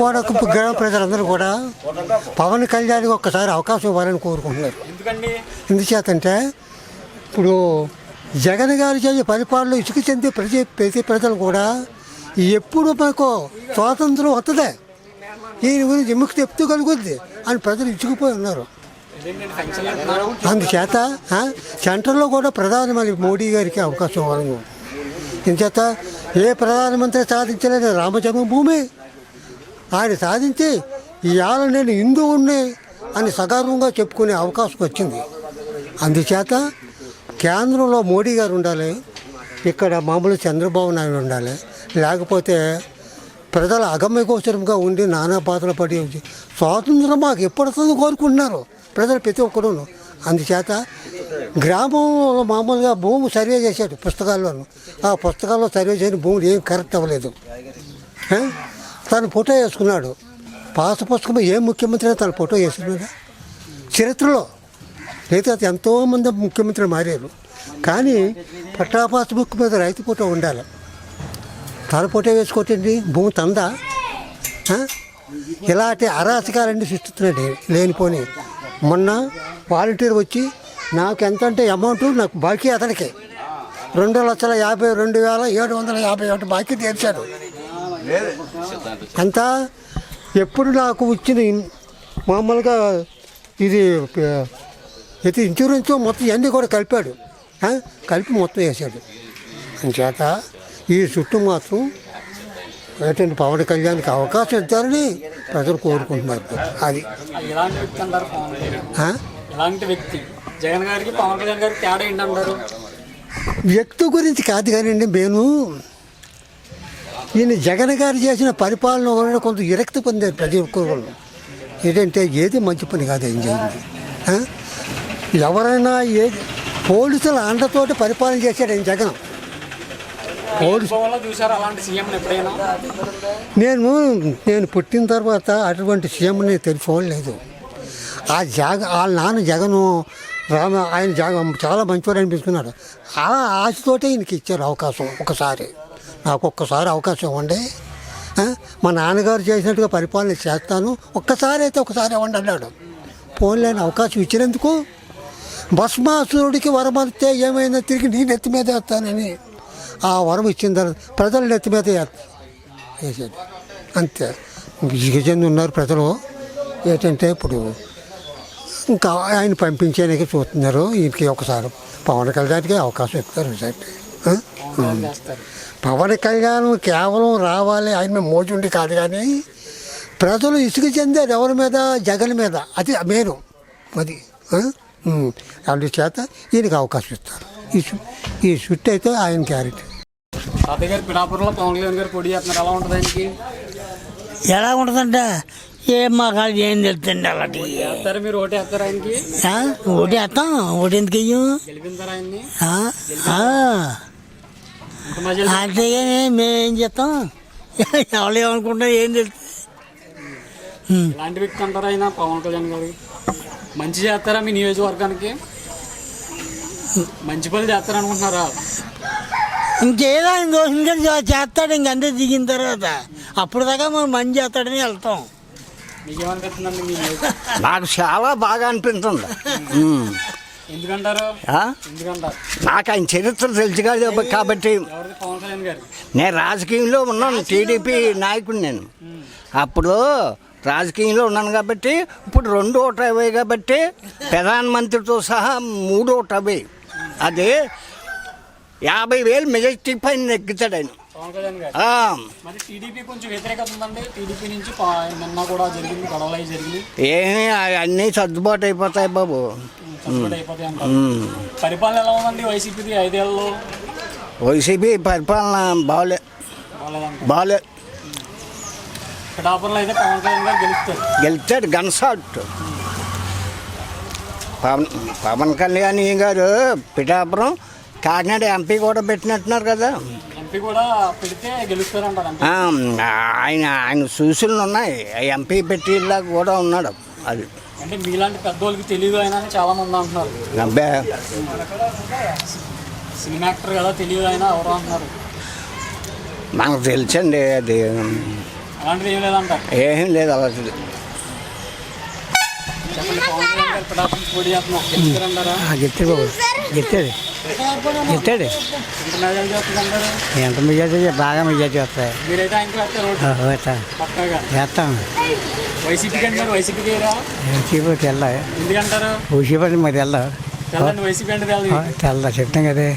కోడకు గ్రామ ప్రజలందరూ కూడా పవన్ కళ్యాణ్ ఒక్కసారి అవకాశం ఇవ్వాలని కోరుకుంటున్నారు. ఎందుచేతంటే ఇప్పుడు జగన్ గారు చేసే పరిపాలనలో ఇసుక చెందే ప్రతి ప్రతి ప్రజలు కూడా ఎప్పుడు మాకు స్వాతంత్రం వస్తుంది ఈయన గురించి విముక్తి చెప్తూ కలుగుద్ది అని ప్రజలు ఇచ్చుకుపోయి ఉన్నారు. అందుచేత ఆ, సెంట్రల్లో కూడా ప్రధానమంత్రి మోడీ గారికి అవకాశం ఇవ్వాలను ఇంచేత ఏ ప్రధానమంత్రి సాధించలేని రామజన్మభూమి ఆయన సాధించి ఇవాళ నేను హిందువుణ్ణి అని సగర్వంగా చెప్పుకునే అవకాశం వచ్చింది. అందుచేత కేంద్రంలో మోడీ గారు ఉండాలి ఇక్కడ మామూలు చంద్రబాబు నాయుడు ఉండాలి లేకపోతే ప్రజల అగమ్యగోచరంగా ఉండి నానా బాధలు పడి స్వాతంత్రం మాకు ఎప్పటితో కోరుకుంటున్నారు ప్రజలు ప్రతి ఒక్కరును. అందుచేత గ్రామంలో మామూలుగా భూమి సర్వే చేశాడు పుస్తకాల్లోనూ. ఆ పుస్తకాల్లో సర్వే చేయని భూములు ఏం కరెక్ట్ అవ్వలేదు. తను ఫోటో వేసుకున్నాడు. పాత పుస్తకం ఏ ముఖ్యమంత్రి అయినా తన ఫోటో వేసుకున్నాడు? చరిత్రలో లేదా ఎంతోమంది ముఖ్యమంత్రులు మారారు. కానీ పట్టాపాస్ బుక్ మీద రైతు ఫోటో ఉండాలి. తన ఫోటో వేసుకోవటండి భూమి తందా? ఇలాంటి అరాచకాలన్నీ సృష్టిస్తున్నాడు లేనిపోని. మొన్న వాలంటీర్ వచ్చి నాకు ఎంత అంటే అమౌంట్ నాకు బాకీ అతనికి. రెండు లక్షల యాభై రెండు వేల ఏడు వందల యాభై ఒకటి బాకీ తీర్చాడు అంతా ఎప్పుడు నాకు వచ్చిన మామూలుగా ఇది ప- ఇది ఇన్సూరెన్స్ మొత్తం ఇవన్నీ కూడా కలిపాడు. ఆ? కలిపి మొత్తం వేసాడు. అంచేత ఈ చుట్టూ మాత్రం ఏంటంటే పవన్ కళ్యాణ్కి అవకాశం ఇద్దారని ప్రజలు కోరుకుంటున్నారు. అది. ఎలాంటి వ్యక్తి జగన్ గారికి పవన్ కళ్యాణ్ గారికి తేడా ఏంటంటారు? వ్యక్తి గురించి కాదు కానివ్వండి నేను ఈయన జగన్ గారు చేసిన పరిపాలన వలన కొంత విరక్తి పొందారు ప్రతి ఒక్కరు. ఏంటంటే ఏది మంచి పని కాదు ఏం చేయండి? ఎవరైనా ఏ పోలీసుల అండతోటి పరిపాలన చేశాడు ఆయన జగన్. నేను నేను పుట్టిన తర్వాత అటువంటి సీఎంని తెలుసుకోలేదు ఆ జగ వాళ్ళ నాన్న జగను రామ ఆయన జగ చాలా మంచివాడు అనిపించుకున్నాడు. ఆ ఆశతోటే ఈయనకి ఇచ్చారు అవకాశం ఒకసారి. నాకు ఒక్కసారి అవకాశం ఇవ్వండి. మా నాన్నగారు చేసినట్టుగా పరిపాలన చేస్తాను. ఒక్కసారి అయితే ఒకసారి ఇవ్వండి అన్నాడు. పోన్లేని అవకాశం ఇచ్చినందుకు భస్మాసురుడికి వరం అంతే ఏమైనా తిరిగి నీ నెత్తి మీద వేస్తానని ఆ వరం ఇచ్చిన తర్వాత ప్రజల నెత్తి మీద వేసాడు అంతే. ఇంక ఉన్నారు ప్రజలు. ఏంటంటే ఇప్పుడు ఇంకా ఆయన పంపించేందుకు చూస్తున్నారు. ఈయనకి ఒకసారి పవన్ కళ్యాణ్కి అవకాశం ఇస్తారు సార్ పవన్ కళ్యాణ్ కేవలం రావాలి ఆయన మోజుండి కాదు కానీ ప్రజలు ఇసుక చెందారు ఎవరి మీద? జగన్ మీద. అది మేను అది. అందుచేత ఈయనకి అవకాశం ఇస్తారు. ఈ ఈ చుట్టూ అయితే ఆయన క్యారెక్టర్ తాతయ్య గారు పిఠాపురంలో పవన్ కళ్యాణ్ గారు పొడి చేస్తున్నారు. ఎలా ఉంటుంది ఆయనకి? ఎలా ఉంటుందంటే ఏం మాకు అది? ఏం తెలుస్తుంది అలాంటి మీరు? ఓటు వేస్తారు ఆయనకి? వేస్తాం ఒకటి ఎందుకు మధ్య అంతేగాని మేమేం చేస్తాం? ఎవరు ఏమనుకుంటా ఏం తెలుస్తుంది. ఎలాంటి వ్యక్తి అంటారు ఆయన? పవన్ కళ్యాణ్ గారు. మంచి చేస్తారా మీ నియోజకవర్గానికి? మంచి పనులు చేస్తారనుకుంటున్నారా? ఇంకేదో దోషంగా చే- చేస్తాడు ఇంకంతే దిగిన తర్వాత. అప్పుడు దాకా మనం మంచి చేస్తాడని వెళ్తాం. మీ నాకు చాలా బాగా? ఎందుకంటారు? నాకు ఆయన చరిత్ర తెలుసు కదా కాబట్టి నేను రాజకీయంలో ఉన్నాను టీడీపీ నాయకుడు నేను. అప్పుడు రాజకీయంలో ఉన్నాను కాబట్టి ఇప్పుడు రెండు ఓట అవే కాబట్టి ప్రధానమంత్రితో సహా మూడు ఓట అవే. అది యాభై వేలు మెజార్టీ పైన నెగ్గుతాడు ఆయన. ఏమీ అన్నీ సర్దుబాటు అయిపోతాయి బాబు. సపోర్ట్ అయిపోతాయి అంటారు. ఉమ్. పరిపాలన ఎలా ఉందండి వైసీపీది ఐదేళ్ళలో? వైసీపీ పరిపాలన బాగాలే బాగాలే పిఠాపురంలో అయితే పవన్ కళ్యాణ్ గారు గెలుస్తారు. గెలిచాడు గన్సాట్ పవన్ పవన్ కళ్యాణ్ గారు పిఠాపురం కాకినాడ ఎంపీ కూడా పెట్టినట్టున్నారు కదా. ఎంపీ కూడా పెడితే గెలుస్తారంట ఆయన ఆయన సూచనలు ఉన్నాయి. ఎంపీ పెట్టేలా కూడా ఉన్నాడు అది. అంటే మీలాంటి పెద్దోళ్ళకి తెలియదు ఆయన చాలా మంది అంటున్నారు. సినిమా యాక్టర్ కదా తెలియదు ఆయన ఎవరు అంటున్నారు. మనకు తెలుసండి అది. అలాంటిది ఏం లేదంట. ఏం లేదు అలాంటిది చెప్పండి పవన్ కళ్యాణ్ గారు చెప్తాడు ఎంత మెజార్టీ బాగా మెజార్టీ వస్తాయి చేస్తాం వైసీపీకి తెల్ల వైసీపీ అంటే మరి వెళ్ళా తెల్ల చెప్తాం కదే.